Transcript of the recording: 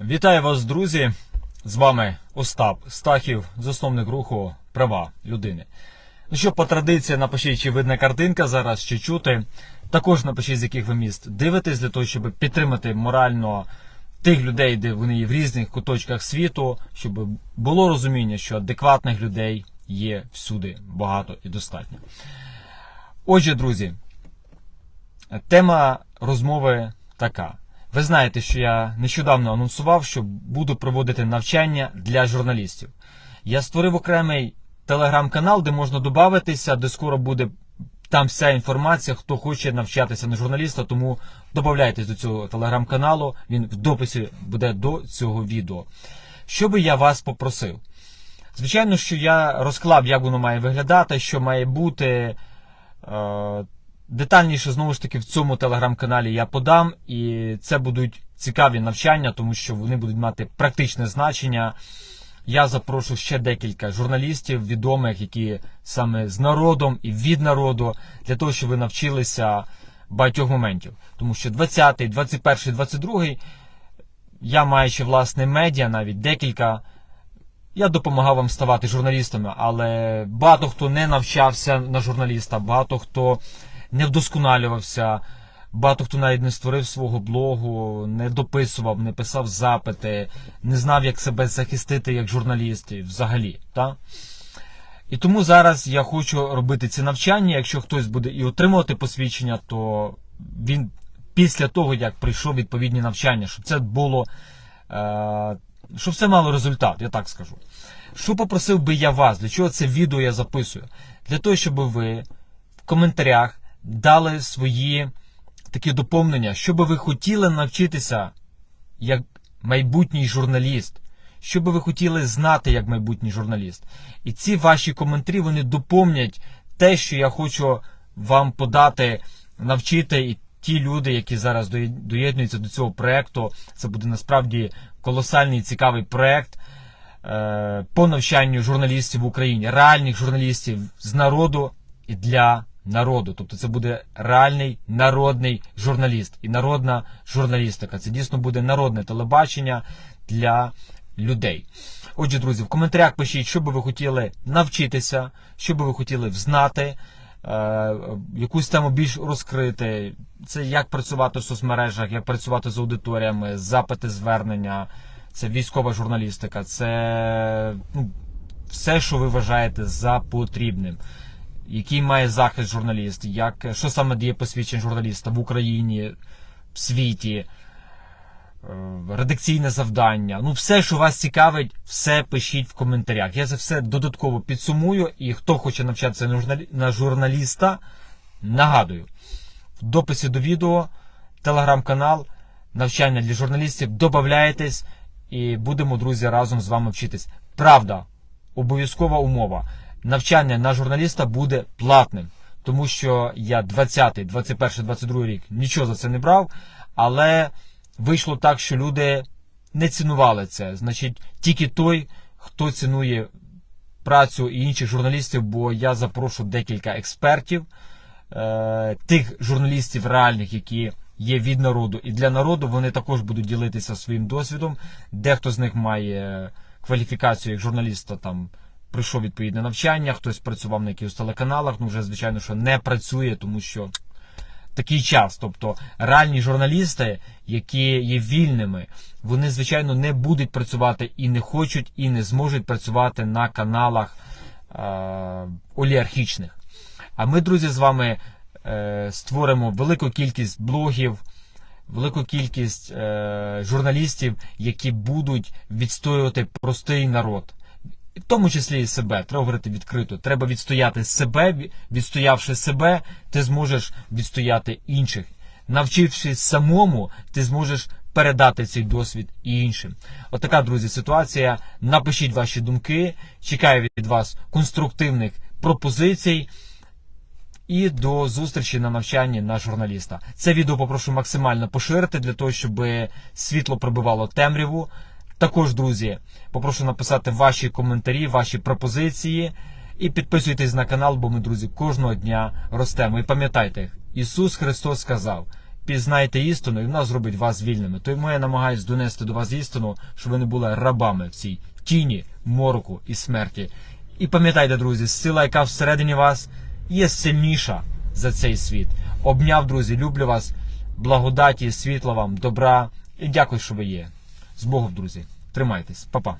Вітаю вас, друзі! З вами Остап Стахів, засновник руху Права людини. Ну що, по традиції, напишіть, чи видна картинка зараз, чи чути. Також напишіть, з яких ви міст дивитесь, для того, щоб підтримати морально тих людей, де вони є в різних куточках світу, щоб було розуміння, що адекватних людей є всюди багато і достатньо. Отже, друзі, Тема розмови така. Ви знаєте, що я нещодавно анонсував, що буду проводити навчання для журналістів. Я створив окремий телеграм-канал, де можна додатися, де скоро буде там вся інформація, хто хоче навчатися на журналіста, тому додайтесь до цього телеграм-каналу, він в дописі буде до цього відео. Що би я вас попросив? Звичайно, що я розклав, як воно має виглядати, що має бути. Детальніше знову ж таки в цьому телеграм-каналі я подам, і це будуть цікаві навчання, тому що вони будуть мати практичне значення. Я запрошу ще декілька журналістів відомих, які саме з народом і від народу, для того, щоб ви навчилися багатьох моментів. Тому що 20-й, 21-й, 22-й, я маючи власне медіа, навіть декілька. Я допомагав вам ставати журналістами, але багато хто не навчався на журналіста, багато хто не вдосконалювався. Багато хто навіть не створив свого блогу, не дописував, не писав запити, не знав, як себе захистити як журналіст взагалі. Та? І тому зараз я хочу робити ці навчання. Якщо хтось буде і отримувати посвідчення, то він після того, як прийшов відповідні навчання, щоб це було, е, щоб це мало результат, я так скажу. Що попросив би я вас, для чого це відео я записую? Для того, щоб ви в коментарях дали свої такі доповнення, що би ви хотіли навчитися як майбутній журналіст, що би ви хотіли знати як майбутній журналіст. І ці ваші коментарі вони доповнять те, що я хочу вам подати, навчити і ті люди, які зараз доєднуються до цього проекту. Це буде насправді колосальний цікавий проект. е, По навчанню журналістів в Україні, реальних журналістів з народу і для народу. Тобто це буде реальний народний журналіст і народна журналістика. Це дійсно буде народне телебачення для людей. Отже, друзі, в коментарях пишіть, що би ви хотіли навчитися, що би ви хотіли взнати. е, Якусь тему більш розкрити, це як працювати в соцмережах, як працювати з аудиторіями, запити звернення, це військова журналістика, це ну, все, що ви вважаєте за потрібним який має захист журналіст, як, що саме дає посвідчення журналіста в Україні, в світі, е, редакційне завдання. Ну, все, що вас цікавить, все пишіть в коментарях. Я це все додатково підсумую. І хто хоче навчатися на журналіста, нагадую, в дописі до відео, телеграм-канал, навчання для журналістів, додаєтесь і будемо, друзі, разом з вами вчитись. Правда, обов'язкова умова навчання на журналіста буде платним, тому що я 20, 21, 22 рік нічого за це не брав, але вийшло так, що люди не цінували це. Значить, тільки той, хто цінує працю і інших журналістів, бо я запрошу декілька експертів, е, тих журналістів реальних, які. Є від народу і для народу вони також будуть ділитися своїм досвідом. Дехто з них має кваліфікацію як журналіста там пройшов відповідне навчання, хтось працював на якихось телеканалах, ну вже звичайно, що не працює, тому що такий час. Тобто реальні журналісти, які є вільними, вони, звичайно, не будуть працювати і не хочуть, і не зможуть працювати на каналах е- олігархічних. А ми, друзі, з вами е- створимо велику кількість блогів. Велику кількість е, журналістів, які будуть відстоювати простий народ, в тому числі і себе. Треба говорити відкрито. Треба відстояти себе, відстоявши себе, ти зможеш відстояти інших. Навчившись самому, ти зможеш передати цей досвід і іншим. Отака, друзі, ситуація. Напишіть ваші думки. Чекаю від вас конструктивних пропозицій. І до зустрічі на навчанні на журналіста. Це відео попрошу максимально поширити для того, щоб світло пробивало темряву. Також, друзі, попрошу написати ваші коментарі, ваші пропозиції. І підписуйтесь на канал, бо ми, друзі, кожного дня ростемо. І пам'ятайте, Ісус Христос сказав: пізнаєте істину, і вона зробить вас вільними. Тому я намагаюся донести до вас істину, щоб ви не були рабами в цій тіні, мороку і смерті. І пам'ятайте, друзі, сила, яка всередині вас, є сильніша за цей світ. Обняв, друзі, люблю вас, благодаті, світла вам, добра і дякую, що ви є. З Богом, друзі. Тримайтесь, Па-па.